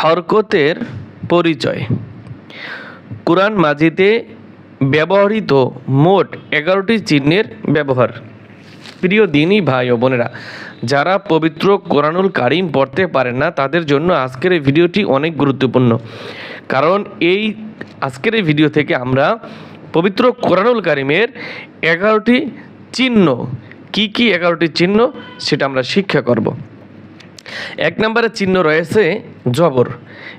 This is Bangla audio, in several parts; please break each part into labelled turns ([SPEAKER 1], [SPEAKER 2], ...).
[SPEAKER 1] হরকতের পরিচয়। কোরআন মাজিদে ব্যবহৃত মোট এগারোটি চিহ্নের ব্যবহার। প্রিয় দিনই ভাই ও বোনেরা, যারা পবিত্র কোরআনুল কারিম পড়তে পারেন না, তাদের জন্য আজকের এই ভিডিওটি অনেক গুরুত্বপূর্ণ। কারণ এই আজকের এই ভিডিও থেকে আমরা পবিত্র কোরআনুল কারিমের এগারোটি চিহ্ন, কি কি এগারোটি চিহ্ন, সেটা আমরা শিক্ষা করব। এক নম্বরের চিহ্ন রয়েছে জবর।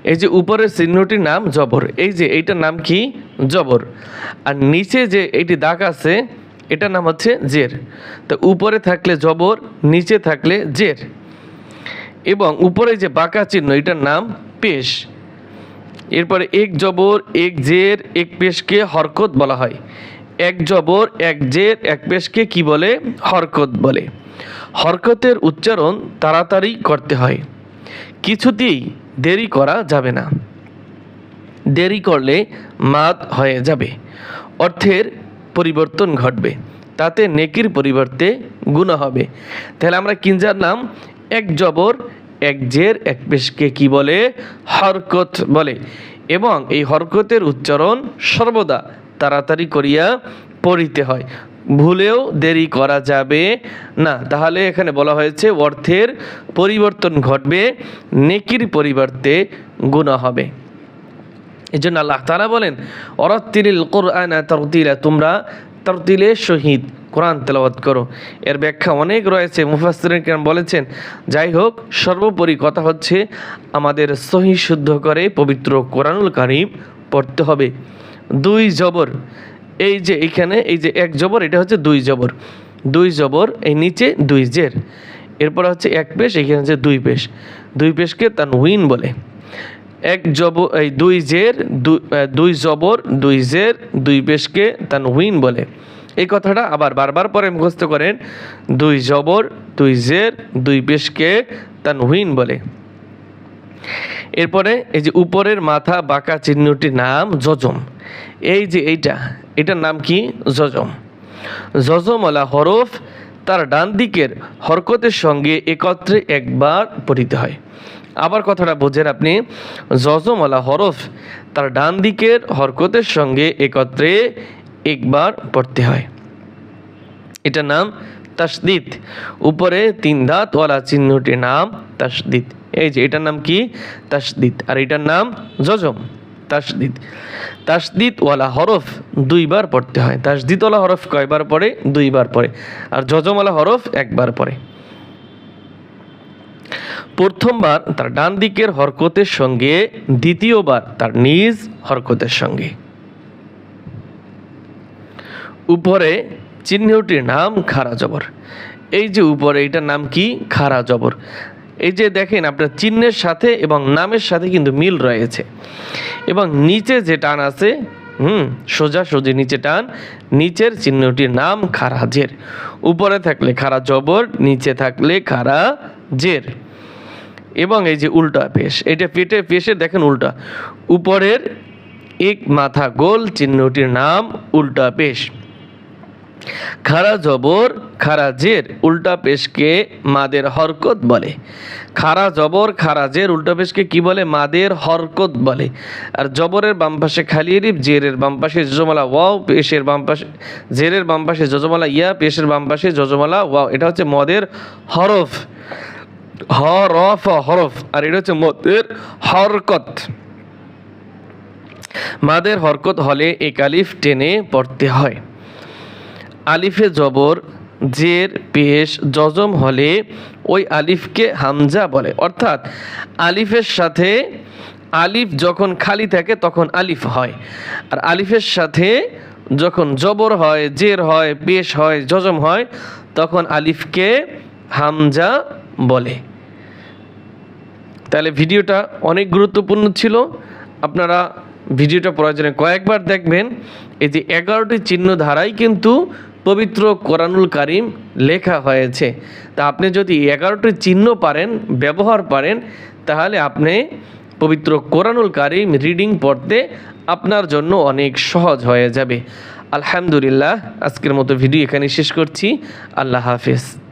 [SPEAKER 1] এই যে উপরের চিহ্নটির নাম জবর। এই যে এইটার নাম কি? জবর। আর নিচে যে এইটি দাগ আছে, এটার নাম হচ্ছে জের। তো উপরে থাকলে জবর, নিচে থাকলে জের। এবং উপরে যে বাঁকা চিহ্ন, এটার নাম পেশ। এরপরে এক জবর, এক জের, এক পেশকে হরকত বলা হয়। এক জবর, এক জের, এক পেশকে কি বলে? হরকত বলে। হরকতের উচ্চারণ তাড়াতাড়ি করতে হয়। কিছুতেই দেরি করা যাবে না। দেরি করলে মাদ হয়ে যাবে। অর্থের পরিবর্তন ঘটবে। তাতে নেকির পরিবর্তে গুণা হবে। তাহলে আমরা কিনজার নাম এক জবর, এক জের, এক পেশকে কি বলে? হরকত বলে। এবং এই হরকতের উচ্চারণ সর্বদা তাড়াতাড়ি করিয়া পড়িতে হয়। ভুলেও দেরি করা যাবে না। তাহলে এখানে বলা হয়েছে, অর্থের পরিবর্তন ঘটবে, নেকির পরিবর্তে গুণা হবে। এই জন্য আল্লাহ তারা বলেন, অরত্তিলিল কোরআন তরতিলা তোমরা তরতিলে শহীদ, কোরআন তেলাওয়াত করো। এর ব্যাখ্যা অনেক রয়েছে। মুফাসরিন কেন বলেছেন, যাই হোক, সর্বোপরি কথা হচ্ছে, আমাদের সহি শুদ্ধ করে পবিত্র কোরআনুল কারিম পড়তে হবে। দুই জবর এই যে এখানে, এই যে এক জবর, এটা হচ্ছে দুই জবর। দুই জবর, এই নিচে দুই জের। এরপর হচ্ছে এক পেশ, এখানে হচ্ছে দুই পেশ। দুই পেশকে তার তানউইন বলে। এক জব এই দুই জের দুই জবর, দুই জের, দুই পেশকে তার তানউইন বলে। এই কথাটা আবার বারবার পরে মুখস্থ করেন। দুই জবর, দুই জের, দুই পেশকে তার তানউইন বলে। এরপরে এই যে উপরের মাথা বাঁকা চিহ্নটির নাম যজম। এই যে এইটা এটার নাম কি? যজম যজমলা হরফ তার ডান দিকের হরকতের সঙ্গে একত্রে একবার পড়িতে হয়। আবার কথাটা বোঝেন আপনি যজমলা হরফ তার ডান দিকের হরকতের সঙ্গে একত্রে একবার পড়তে হয়। এটার নাম তাসদিদ। উপরে তিন ধাতওয়ালা চিহ্নটির নাম তাসদিদ। এই যে এটার নাম কি? তাসদিদ। আর এটার নাম যজম তাসদিদ। তাসদিদওয়ালা হরফ দুইবার পড়তে হয়। তাসদিদওয়ালা হরফ কয়বার পড়ে? দুইবার পড়ে। আর যজমওয়ালা হরফ একবার পড়ে। প্রথমবার তার ডান দিকের হরকতের সঙ্গে, দ্বিতীয়বার তার নিজ হরকতের সঙ্গে। উপরে চিহ্নটির নাম খারা জবর এই যে উপরে, এটার নাম কি? খারা জবর এই যে দেখেন, আপনার চিহ্নের সাথে এবং নামের সাথে কিন্তু মিল রয়েছে। এবং নিচে যে টান আছে, হুম সোজা সোজি নিচে টান, নিচের চিহ্নটির নাম খারা জের। উপরে থাকলে খারা জবর, নিচে থাকলে খারা জের। এবং এই যে উল্টা পেশ এটা পেটে পেশে দেখেন উল্টা। উপরের এক মাথা গোল, চিহ্নটির নাম উল্টা পেশ। খারা জবর, খারা জের, উল্টা পেশকে মাদের হরকত বলে। খারা জবর, খারা জের, উল্টা পেশকে কি বলে? মাদের হরকত বলে। আর জবরের বাম পাশে খালি এরিফ জেরের বাম পাশে যজমালা ওয়াও, পেশের বাম পাশে, জেরের বাম পাশে যজমালা ইয়া, পেশের বাম পাশে যজমালা ওয়াও। এটা হচ্ছে মদের হরফ। হরফ হরফ। আর এটা হচ্ছে মদের হরকত। মাদের হরকত হলে একালিফ টেনে পড়তে হয়। আলিফে জবর, জের, পেশ, জজম হলে ওই আলিফকে হামজা বলে। অর্থাৎ আলিফের সাথে আলিফ যখন খালি থাকে তখন আলিফ হয়। আর আলিফের সাথে যখন জবর হয়, জের হয়, পেশ হয়, জজম হয়, তখন আলিফকে হামজা বলে। তাহলে ভিডিওটা অনেক গুরুত্বপূর্ণ ছিল। আপনারা ভিডিওটা প্রয়োজনে কয়েকবার দেখবেন। এই যে এগারোটি চিহ্ন ধারাই কিন্তু পবিত্র কোরআনুল করিম লেখা হয়েছে। তা আপনি যদি এগারোটি চিহ্ন পারেন, ব্যবহার পারেন, তাহলে আপনি পবিত্র কোরআনুল করিম রিডিং পড়তে আপনার জন্য অনেক সহজ হয়ে যাবে। আলহামদুলিল্লাহ, আজকের মতো ভিডিও এখানে শেষ করছি। আল্লাহ হাফেজ।